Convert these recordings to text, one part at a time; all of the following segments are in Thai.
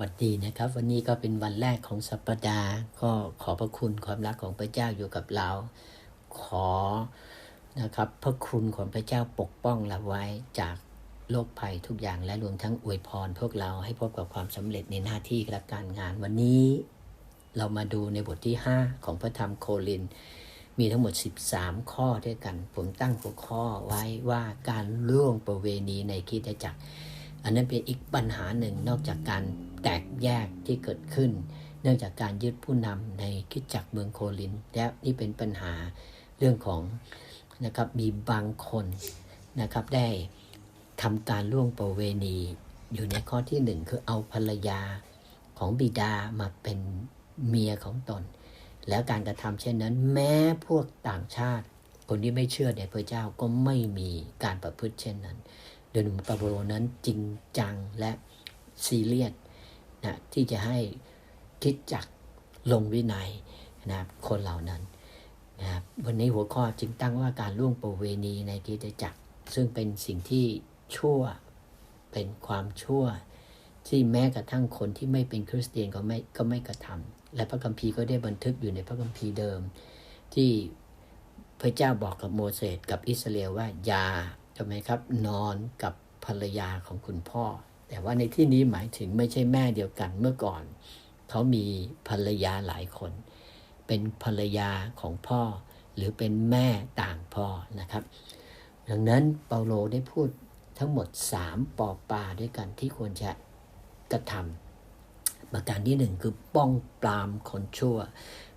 สวัสดีนะครับ วันนี้ก็เป็นวันแรกของสัปดาห์ก็ขอพระคุณความรักของพระเจ้าอยู่กับเรา ขอนะครับพระคุณของพระเจ้าปกป้องเราไว้จากโรคภัยทุกอย่างและรวมทั้งอวยพร พวกเราให้พบกับความสำเร็จในหน้าที่และการงาน วันนี้เรามาดูในบทที่ 5 ของพระธรรมโคลิน มีทั้งหมด 13 ข้อด้วยกัน ผมตั้งหัวข้อไว้ว่าการล่วงประเวณีในคิดจักรอันนั้นเป็นอีกปัญหาหนึ่งนอกจากการ แตกแยกที่เกิดขึ้น เนื่องจากการยึดผู้นำในคิดจักรเมืองโคลิน และนี่เป็นปัญหาเรื่องของนะครับมีบางคนนะครับได้ทำการล่วงประเวณี อยู่ในข้อที่หนึ่งคือเอาภรรยาของบิดามาเป็นเมียของตน แล้วการกระทำเช่นนั้น แม้พวกต่างชาติ คนที่ไม่เชื่อในพระเจ้าก็ไม่มีการประพฤติเช่นนั้น โดยหนุ่มปาโบโลนั้นจริงจังและซีเรียส นะที่จะให้คิดจักลงวินัยนะครับคนเหล่านั้นนะครับวันนี้หัวข้อจึงตั้งว่าการล่วงประเวณีในคริสตจักร ซึ่งเป็นสิ่งที่ชั่วเป็นความชั่ว ที่แม้กระทั่งคนที่ไม่เป็นคริสเตียนก็ไม่ก็ไม่กระทำและพระคัมภีร์ก็ได้บันทึกอยู่ในพระคัมภีร์เดิม ที่พระเจ้าบอกกับโมเสสกับอิสราเอลว่าอย่าทำไมครับนอนกับภรรยาของคุณพ่อ แต่ว่าในที่นี้หมายถึงไม่ใช่แม่เดียวกันเมื่อก่อน เขามีภรรยาหลายคน เป็นภรรยาของพ่อ หรือเป็นแม่ต่างพ่อนะครับ ดังนั้นเปาโลได้พูดทั้งหมด 3ปอปาด้วยกันที่ควรจะกระทำประการที่หนึ่งคือป้องปรามคนชั่ว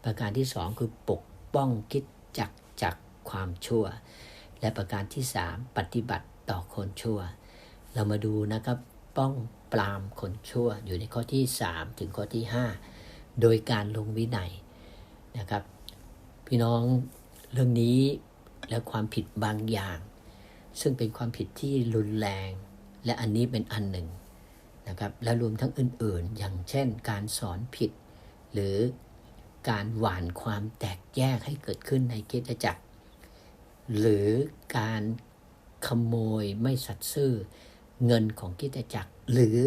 ประการที่สองคือปกป้องคิดจักจากความชั่ว และประการที่สามปฏิบัติต่อคนชั่ว เรามาดูนะครับ ป้องปรามคนชั่วอยู่ในข้อที่ 3 ถึงข้อที่ 5 โดยการลงวินัยนะครับ พี่น้องเรื่องนี้และความผิดบางอย่าง ซึ่งเป็นความผิดที่รุนแรง และอันนี้เป็นอันหนึ่งนะครับและรวมทั้งอื่นๆ อย่างเช่น การสอนผิด หรือการหว่านความแตกแยกให้เกิดขึ้นในกิจจักร หรือการขโมยไม่สัตย์ซื่อ เงินของกิจจักรหรือ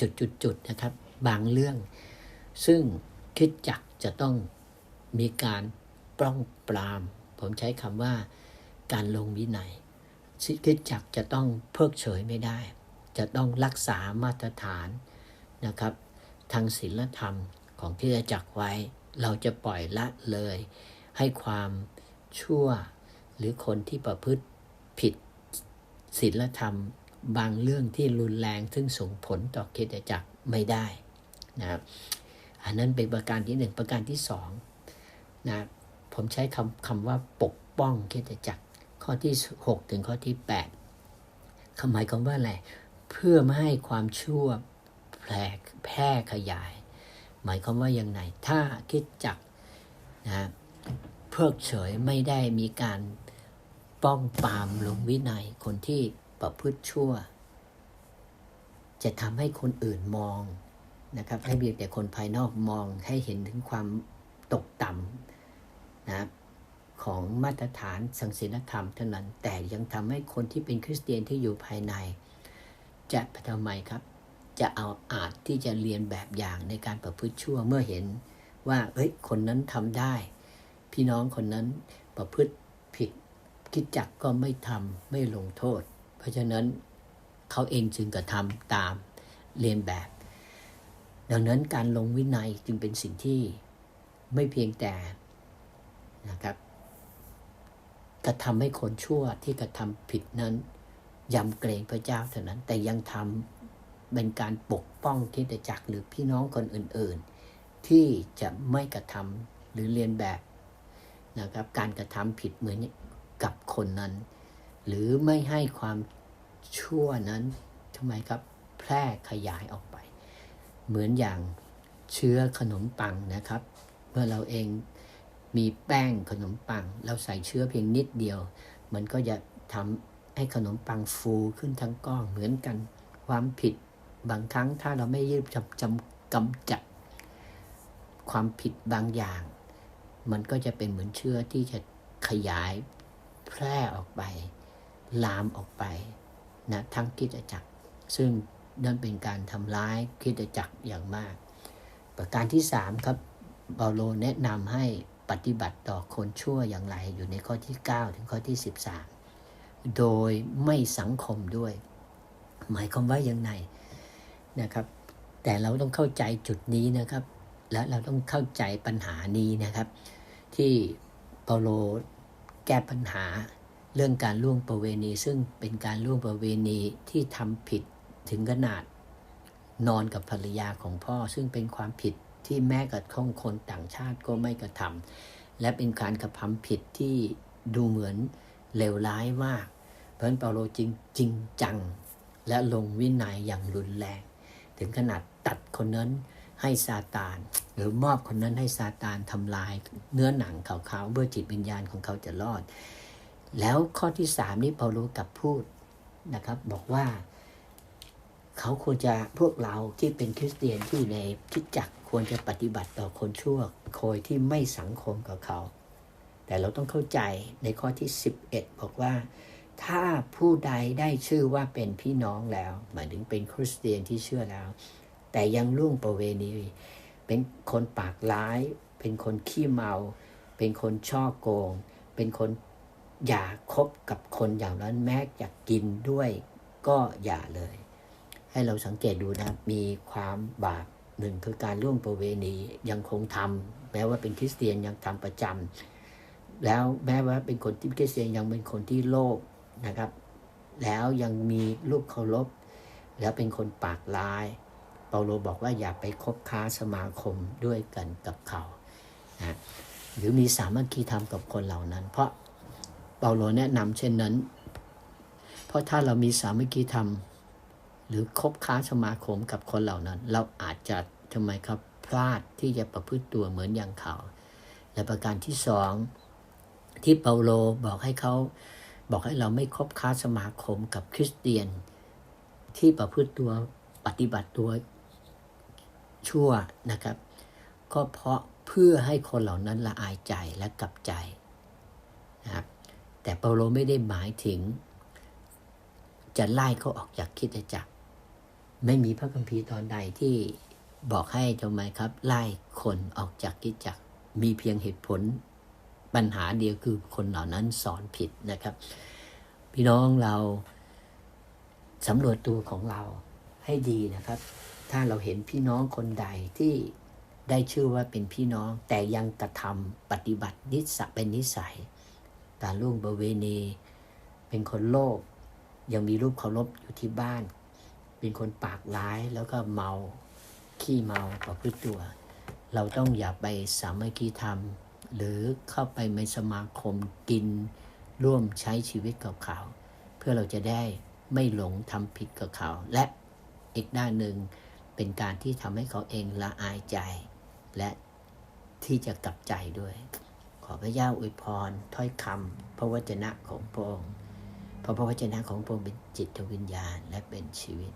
จุดๆนะครับ บางเรื่อง ซึ่งคิดจักรจะต้องมีการป้องปราม ผมใช้คำว่าการลงวินัยคิดจักรจะต้องเพิกเฉยไม่ได้ จะต้องรักษามาตรฐานนะครับ ทางศีลธรรมของที่จะจักรไว้ เราจะปล่อยละเลย ให้ความชั่วหรือคนที่ประพฤติผิดศีลธรรม บางเรื่องที่รุนแรงซึ่งส่งผลต่อคิดจักรไม่ได้นะครับอันนั้นเป็นประการที่หนึ่งประการที่สองนะผมใช้คำคำว่าปกป้องคิดจักรข้อที่ 6 ถึงข้อที่8คำหมายความว่าอะไรเพื่อไม่ให้ความชั่วแพร่แพร่ขยาย หมายความว่าอย่างไรถ้าคิดจักนะเพิกเฉยไม่ได้มีการป้องปามลงวินัยคนที่ ประพฤติชั่ว จะทำให้คนอื่นมองนะครับ ให้เพียงแต่คนภายนอกมองให้เห็นถึงความตกต่ำนะของมาตรฐานสังศีลธรรมเท่านั้น แต่ยังทำให้คนที่เป็นคริสเตียนที่อยู่ภายใน จะทำไมครับ จะเอาอาจที่จะเรียนแบบอย่างในการประพฤติชั่วเมื่อเห็นว่าเอ้ยคนนั้นทำได้ พี่น้องคนนั้นประพฤติผิดคิดจักก็ไม่ทำไม่ลงโทษ เพราะฉะนั้นเขาเองจึงกระทำตามเรียนแบบ ดังนั้นการลงวินัยจึงเป็นสิ่งที่ไม่เพียงแต่นะครับกระทำให้คนชั่วที่กระทำผิดนั้นยำเกรงพระเจ้าเท่านั้น แต่ยังทำเป็นการปกป้องคิดจักรหรือพี่น้องคนอื่น ๆ ที่จะไม่กระทำหรือเรียนแบบนะครับการกระทำผิดเหมือนกับคนนั้น หรือไม่ให้ความชั่วนั้นทำไมครับแพร่ขยายออกไป เหมือนอย่างเชื้อขนมปังนะครับ เมื่อเราเองมีแป้งขนมปัง เราใส่เชื้อเพียงนิดเดียว มันก็จะทำให้ขนมปังฟูขึ้นทั้งก้อนเหมือนกันความผิดบางครั้งถ้าเราไม่ยืดจำจำกำจัด ความผิดบางอย่าง มันก็จะเป็นเหมือนเชื้อที่จะขยายแพร่ออกไป ลามออกไปนะทั้งกิจจักร ซึ่งนั่นเป็นการทำร้ายคริสตจักรอย่างมาก ประการที่สามครับเปาโลแนะนำให้ปฏิบัติต่อคนชั่วอย่างไรอยู่ในข้อที่ 9 ถึงข้อที่ 13 โดยไม่สังคมด้วย หมายความว่าอยังไงนะครับ แต่เราต้องเข้าใจจุดนี้นะครับ และเราต้องเข้าใจปัญหานี้นะครับ ที่เปาโลแก้ปัญหา เรื่องการล่วงประเวณี ซึ่งเป็นการล่วงประเวณีที่ทำผิดถึงขนาดนอนกับภรรยาของพ่อ ซึ่งเป็นความผิดที่แม้กระทั่งคนต่างชาติก็ไม่กระทำและเป็นการกระทำผิดที่ดูเหมือนเลวร้ายมาก เพราะฉะนั้นเปาโลจริงจริงจัง และลงวินัยอย่างรุนแรง ถึงขนาดตัดคนนั้นให้ซาตาน หรือมอบคนนั้นให้ซาตานทำลายเนื้อหนังเขาเขาเพื่อจิตวิญญาณของเขาจะรอด แล้วข้อที่สามนี่เปาโลกับพูดนะครับ บอกว่า เขาควรจะพวกเราที่เป็นคริสเตียนที่ในคิดจักควรจะปฏิบัติต่อคนชั่วโคยที่ไม่สังคมกับเขา แต่เราต้องเข้าใจในข้อที่ 11 บอกว่า ถ้าผู้ใดได้ชื่อว่าเป็นพี่น้องแล้วหมายถึงเป็นคริสเตียนที่เชื่อแล้ว แต่ยังล่วงประเวณี เป็นคนปากร้าย เป็นคนขี้เมา เป็นคนช่อโกง เป็นคน อย่าคบกับคนอย่างนั้นแม้จะกินด้วยก็อย่าเลย ให้เราสังเกตดูนะ มีความบาปหนึ่งคือการล่วงประเวณียังคงทำแม้ว่าเป็นคริสเตียนยังทำประจำแล้วแม้ว่าเป็นคนที่คริสเตียนยังเป็นคนที่โลภนะครับ แล้วยังมีลูกเคารพแล้วเป็นคนปากร้าย เปาโลบอกว่าอย่าไปคบค้าสมาคมด้วยกันกับเขานะหรือมีสามัคคีธรรมกับคนเหล่านั้น เพราะ เปาโลแนะนำเช่นนั้น เพราะถ้าเรามีสามัคคีธรรม หรือคบค้าสมาคมกับคนเหล่านั้น เราอาจจะทำไมครับพลาดที่จะประพฤติตัวเหมือนอย่างเขา และประการที่สองที่เปาโลบอกให้เขาบอกให้เราไม่คบค้าสมาคมกับคริสเตียน ที่ประพฤติตัวปฏิบัติตัวชั่วนะครับ ก็เพราะเพื่อให้คนเหล่านั้นละอายใจและกลับใจนะครับ แต่เปาโลไม่ได้หมายถึง จะไล่เขาออกจากคิดจักร ไม่มีพระคัมภีร์ตอนใดที่บอกให้ทำไมครับ ไล่คนออกจากคิดจักร มีเพียงเหตุผลปัญหาเดียวคือคนเหล่านั้นสอนผิดนะครับ พี่น้องเราสำรวจตัวของเราให้ดีนะครับ ถ้าเราเห็นพี่น้องคนใดที่ได้ชื่อว่าเป็นพี่น้องแต่ยังกระทำปฏิบัตินิสัยเป็นนิสัย การล่วงประเวณี เป็นคนโลภยังมีรูปเคารพอยู่ที่บ้าน เป็นคนปากร้ายแล้วก็เมาขี้เมาประพฤติตัว เราต้องอย่าไปสามัคคีธรรม หรือเข้าไปในสมาคมกินร่วมใช้ชีวิตกับเขา เพื่อเราจะได้ไม่หลงทำผิดกับเขา และอีกด้านหนึ่งเป็นการที่ทำให้เขาเองละอายใจ และที่จะกลับใจด้วย ขอพระเจ้าอวยพรถ้อยคำพระวจนะของพระองค์เพราะพระวจนะของพระองค์เป็นจิตวิญญาณและเป็นชีวิต